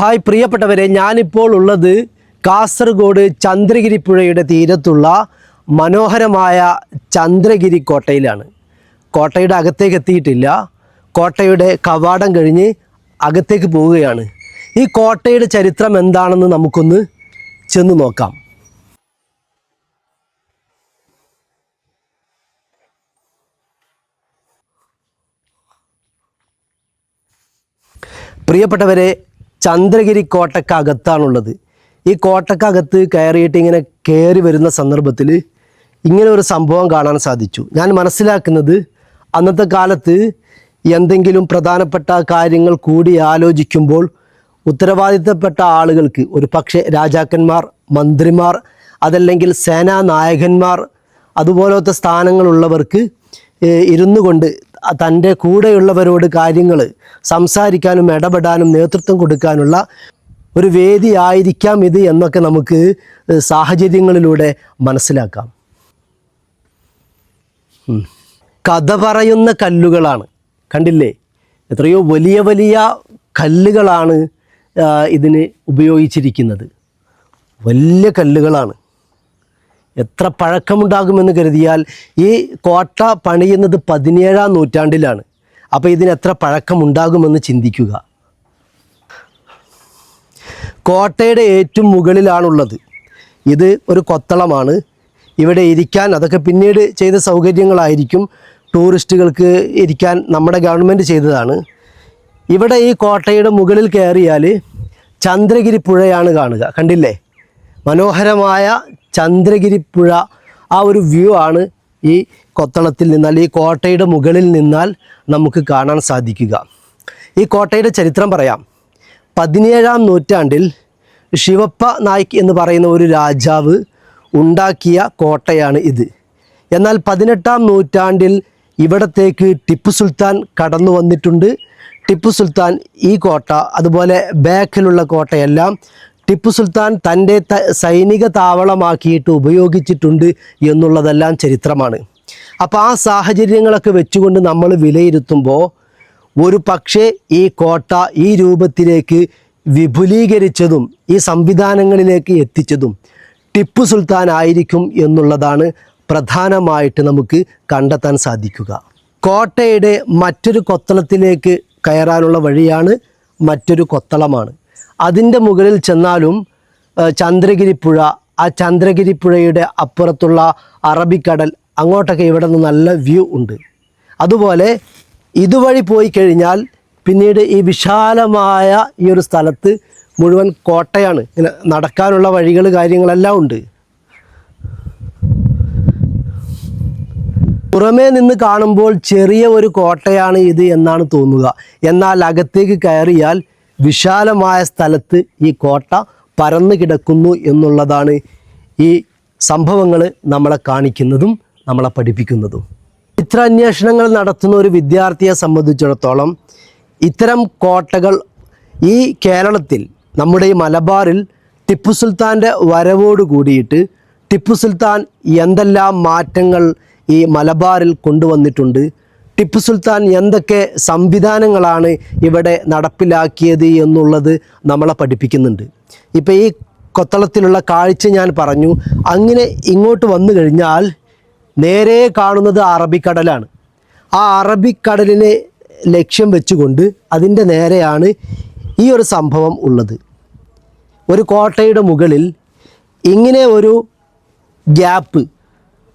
Hi പ്രിയപ്പെട്ടവരെ ഞാനിപ്പോൾ ഉള്ളത് കാസർഗോഡ് ചന്ദ്രഗിരി പുഴയുടെ തീരത്തുള്ള മനോഹരമായ ചന്ദ്രഗിരി കോട്ടയിലാണ്. കോട്ടയുടെ അകത്തേക്ക് എത്തിയിട്ടില്ല. കോട്ടയുടെ കവാടം കഴിഞ്ഞ് അകത്തേക്ക് പോവുകയാണ്. ഈ കോട്ടയുടെ ചരിത്രം എന്താണെന്ന് നമുക്കൊന്ന് ചെന്ന് നോക്കാം. പ്രിയപ്പെട്ടവരെ ചന്ദ്രഗിരി കോട്ടക്കകത്താണുള്ളത്. ഈ കോട്ടക്കകത്ത് കയറിയിട്ട് ഇങ്ങനെ കയറി വരുന്ന സന്ദർഭത്തിൽ ഇങ്ങനെ ഒരു സംഭവം കാണാൻ സാധിച്ചു. ഞാൻ മനസ്സിലാക്കുന്നത് അന്നത്തെ കാലത്ത് എന്തെങ്കിലും പ്രധാനപ്പെട്ട കാര്യങ്ങൾ കൂടി ആലോചിക്കുമ്പോൾ ഉത്തരവാദിത്തപ്പെട്ട ആളുകൾക്ക് ഒരു പക്ഷേ രാജാക്കന്മാർ മന്ത്രിമാർ അതല്ലെങ്കിൽ സേനാ നായകന്മാർ അതുപോലത്തെ സ്ഥാനങ്ങളുള്ളവർക്ക് ഇരുന്നു കൊണ്ട് തന്റെ കൂടെയുള്ളവരോട് കാര്യങ്ങൾ സംസാരിക്കാനും ഇടപെടാനും നേതൃത്വം കൊടുക്കാനുള്ള ഒരു വേദിയായിരിക്കാം ഇത് എന്നൊക്കെ നമുക്ക് സാഹചര്യങ്ങളിലൂടെ മനസ്സിലാക്കാം. കഥ പറയുന്ന കല്ലുകളാണ്. കണ്ടില്ലേ? എത്രയോ വലിയ വലിയ കല്ലുകളാണ് ഇതിന് ഉപയോഗിച്ചിരിക്കുന്നത്. വലിയ കല്ലുകളാണ്. എത്ര പഴക്കമുണ്ടാകുമെന്ന് കരുതിയാൽ ഈ കോട്ട പണിയുന്നത് പതിനേഴാം നൂറ്റാണ്ടിലാണ്. അപ്പോൾ ഇതിന് എത്ര പഴക്കമുണ്ടാകുമെന്ന് ചിന്തിക്കുക. കോട്ടയുടെ ഏറ്റവും മുകളിലാണുള്ളത്. ഇത് ഒരു കൊത്തളമാണ്. ഇവിടെ ഇരിക്കാൻ അതൊക്കെ പിന്നീട് ചെയ്ത സൗകര്യങ്ങളായിരിക്കും. ടൂറിസ്റ്റുകൾക്ക് ഇരിക്കാൻ നമ്മുടെ ഗവൺമെന്റ് ചെയ്തതാണ്. ഇവിടെ ഈ കോട്ടയുടെ മുകളിൽ കയറിയാൽ ചന്ദ്രഗിരി പുഴയാണ് കാണുക. കണ്ടില്ലേ? മനോഹരമായ ചന്ദ്രഗിരി പുഴ ആ ഒരു വ്യൂ ആണ് ഈ കൊത്തളത്തിൽ നിന്നാൽ ഈ കോട്ടയുടെ മുകളിൽ നിന്നാൽ നമുക്ക് കാണാൻ സാധിക്കുക. ഈ കോട്ടയുടെ ചരിത്രം പറയാം. പതിനേഴാം നൂറ്റാണ്ടിൽ ശിവപ്പ നായിക് എന്ന് പറയുന്ന ഒരു രാജാവ് ഉണ്ടാക്കിയ കോട്ടയാണ് ഇത്. എന്നാൽ പതിനെട്ടാം നൂറ്റാണ്ടിൽ ഇവിടത്തേക്ക് ടിപ്പു സുൽത്താൻ കടന്നു വന്നിട്ടുണ്ട്. ടിപ്പു സുൽത്താൻ ഈ കോട്ട അതുപോലെ ബാക്കിലുള്ള കോട്ടയെല്ലാം ടിപ്പു സുൽത്താൻ തന്റെ സൈനിക താവളമാക്കിയിട്ട് ഉപയോഗിച്ചിട്ടുണ്ട് എന്നുള്ളതെല്ലാം ചരിത്രമാണ്. അപ്പോൾ ആ സാഹചര്യങ്ങളൊക്കെ വെച്ചുകൊണ്ട് നമ്മൾ വിലയിരുത്തുമ്പോൾ ഒരു പക്ഷേ ഈ കോട്ട ഈ രൂപത്തിലേക്ക് വിപുലീകരിച്ചതും ഈ സംവിധാനങ്ങളിലേക്ക് എത്തിച്ചതും ടിപ്പു സുൽത്താൻ ആയിരിക്കും എന്നുള്ളതാണ് പ്രധാനമായിട്ട് നമുക്ക് കണ്ടെത്താൻ സാധിക്കുക. കോട്ടയുടെ മറ്റൊരു കൊത്തളത്തിലേക്ക് കയറാനുള്ള വഴിയാണ് മറ്റൊരു കൊത്തളമാണ്. അതിന്റെ മുകളിൽ ചെന്നാലും ചന്ദ്രഗിരിപ്പുഴ ചന്ദ്രഗിരി പുഴ ആ ചന്ദ്രഗിരി പുഴയുടെ അപ്പുറത്തുള്ള അറബിക്കടൽ അങ്ങോട്ടൊക്കെ ഇവിടെ നിന്ന് നല്ല വ്യൂ ഉണ്ട്. അതുപോലെ ഇതുവഴി പോയി കഴിഞ്ഞാൽ പിന്നീട് ഈ വിശാലമായ ഈ ഒരു സ്ഥലത്ത് മുഴുവൻ കോട്ടയാണ്. ഇങ്ങനെ നടക്കാനുള്ള വഴികൾ കാര്യങ്ങളെല്ലാം ഉണ്ട്. പുറമേ നിന്ന് കാണുമ്പോൾ ചെറിയ ഒരു കോട്ടയാണ് ഇത് എന്നാണ് തോന്നുക. എന്നാൽ അകത്തേക്ക് കയറിയാൽ വിശാലമായ സ്ഥലത്ത് ഈ കോട്ട പരന്നു കിടക്കുന്നു എന്നുള്ളതാണ് ഈ സംഭവങ്ങൾ നമ്മളെ കാണിക്കുന്നതും നമ്മളെ പഠിപ്പിക്കുന്നതും. ഇത്ര അന്വേഷണങ്ങൾ നടത്തുന്ന ഒരു വിദ്യാർത്ഥിയെ സംബന്ധിച്ചിടത്തോളം ഇത്തരം കോട്ടകൾ ഈ കേരളത്തിൽ നമ്മുടെ ഈ മലബാറിൽ ടിപ്പു സുൽത്താന്റെ വരവോട് കൂടിയിട്ട് ടിപ്പു സുൽത്താൻ എന്തെല്ലാം മാറ്റങ്ങൾ ഈ മലബാറിൽ കൊണ്ടുവന്നിട്ടുണ്ട് ടിപ്പു സുൽത്താൻ എന്തൊക്കെ സംവിധാനങ്ങളാണ് ഇവിടെ നടപ്പിലാക്കിയത് എന്നുള്ളത് നമ്മളെ പഠിപ്പിക്കുന്നുണ്ട്. ഇപ്പോൾ ഈ കൊത്തളത്തിലുള്ള കാഴ്ച ഞാൻ പറഞ്ഞു. അങ്ങനെ ഇങ്ങോട്ട് വന്നു കഴിഞ്ഞാൽ നേരെ കാണുന്നത് അറബിക്കടലാണ്. ആ അറബിക്കടലിനെ ലക്ഷ്യം വെച്ചുകൊണ്ട് അതിന്റെ നേരെയാണ് ഈ ഒരു സംഭവം ഉള്ളത്. ഒരു കോട്ടയുടെ മുകളിൽ ഇങ്ങനെ ഒരു ഗ്യാപ്പ്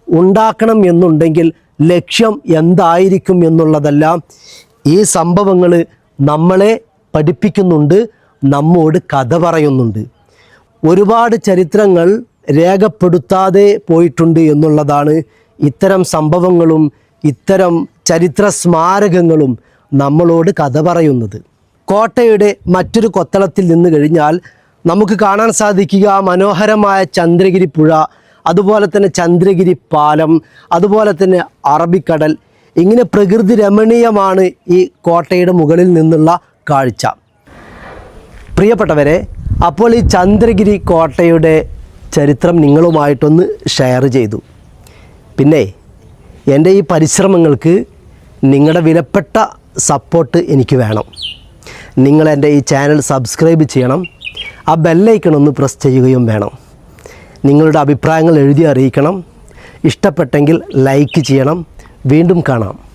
ഉണ്ടാക്കണം എന്നുണ്ടെങ്കിൽ ലക്ഷ്യം എന്തായിരിക്കും എന്നുള്ളതെല്ലാം ഈ സംഭവങ്ങൾ നമ്മളെ പഠിപ്പിക്കുന്നുണ്ട് നമ്മോട് കഥ പറയുന്നുണ്ട്. ഒരുപാട് ചരിത്രങ്ങൾ രേഖപ്പെടുത്താതെ പോയിട്ടുണ്ട് എന്നുള്ളതാണ് ഇത്തരം സംഭവങ്ങളും ഇത്തരം ചരിത്ര സ്മാരകങ്ങളും നമ്മളോട് കഥ പറയുന്നത്. കോട്ടയുടെ മറ്റൊരു കൊത്തളത്തിൽ നിന്ന് കഴിഞ്ഞാൽ നമുക്ക് കാണാൻ സാധിക്കുക മനോഹരമായ ചന്ദ്രഗിരി പുഴ അതുപോലെ തന്നെ ചന്ദ്രഗിരി പാലം അതുപോലെ തന്നെ അറബിക്കടൽ. ഇങ്ങനെ പ്രകൃതി രമണീയമാണ് ഈ കോട്ടയുടെ മുകളിൽ നിന്നുള്ള കാഴ്ച. പ്രിയപ്പെട്ടവരെ അപ്പോൾ ഈ ചന്ദ്രഗിരി കോട്ടയുടെ ചരിത്രം നിങ്ങളുമായിട്ടൊന്ന് ഷെയർ ചെയ്തു. പിന്നെ എന്റെ ഈ പരിശ്രമങ്ങൾക്ക് നിങ്ങളുടെ വിലപ്പെട്ട സപ്പോർട്ട് എനിക്ക് വേണം. നിങ്ങൾ എന്റെ ഈ ചാനൽ സബ്സ്ക്രൈബ് ചെയ്യണം. ആ ബെല്ലൈക്കൺ ഒന്ന് പ്രസ് ചെയ്യുകയും വേണം. നിങ്ങളുടെ അഭിപ്രായങ്ങൾ എഴുതി അറിയിക്കണം. ഇഷ്ടപ്പെട്ടെങ്കിൽ ലൈക്ക് ചെയ്യണം. വീണ്ടും കാണാം.